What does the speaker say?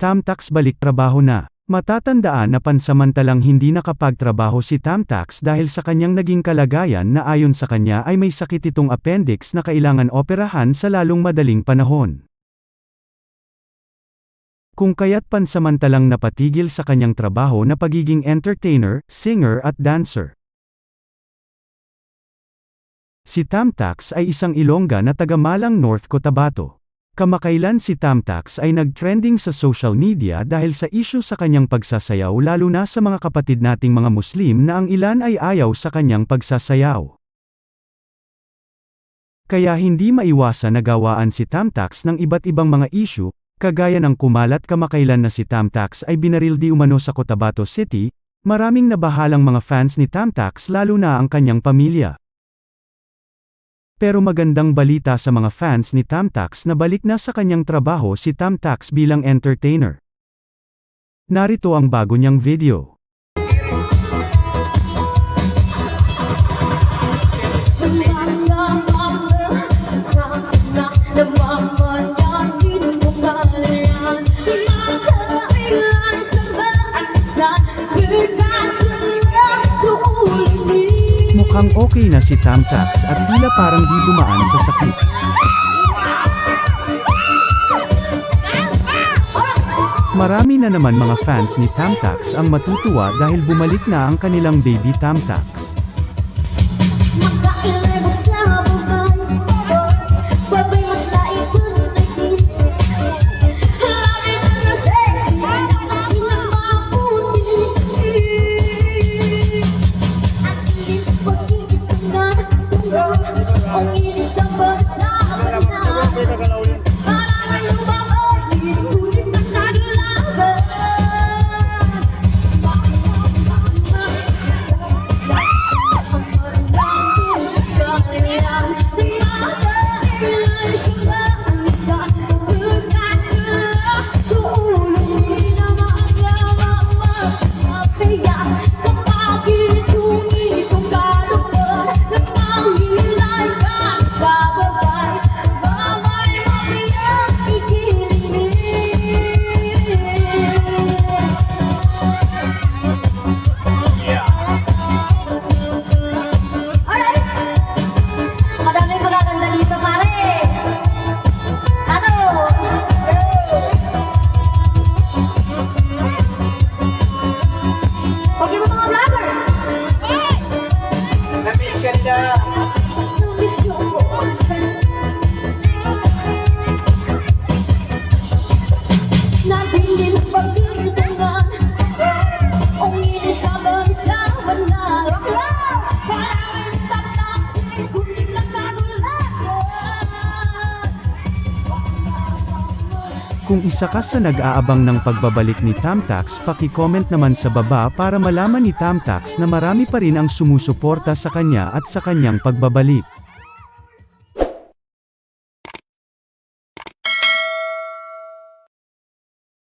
Tamtax balik trabaho na. Matatandaan na pansamantalang hindi nakapagtrabaho si Tamtax dahil sa kanyang naging kalagayan na ayon sa kanya ay may sakit itong appendix na kailangan operahan sa lalong madaling panahon. Kung kaya't pansamantalang napatigil sa kanyang trabaho na pagiging entertainer, singer at dancer. Si Tamtax ay isang Ilongga na taga Malang North Cotabato. Kamakailan si Tamtax ay nag-trending sa social media dahil sa issue sa kanyang pagsasayaw lalo na sa mga kapatid nating mga Muslim na ang ilan ay ayaw sa kanyang pagsasayaw. Kaya hindi maiwasan na gawaan si Tamtax ng iba't ibang mga issue, kagaya ng kumalat kamakailan na si Tamtax ay binaril di umano sa Cotabato City, maraming nabahalang mga fans ni Tamtax lalo na ang kanyang pamilya. Pero magandang balita sa mga fans ni Tamtax na balik na sa kanyang trabaho si Tamtax bilang entertainer. Narito ang bago niyang video. Mukhang okay na si Tamtax at tila parang di dumaan sa sakit. Marami na naman mga fans ni Tamtax ang matutuwa dahil bumalik na ang kanilang baby Tamtax. Kung isa ka sa nag-aabang ng pagbabalik ni Tamtax, paki-comment naman sa baba para malaman ni Tamtax na marami pa rin ang sumusuporta sa kanya at sa kanyang pagbabalik.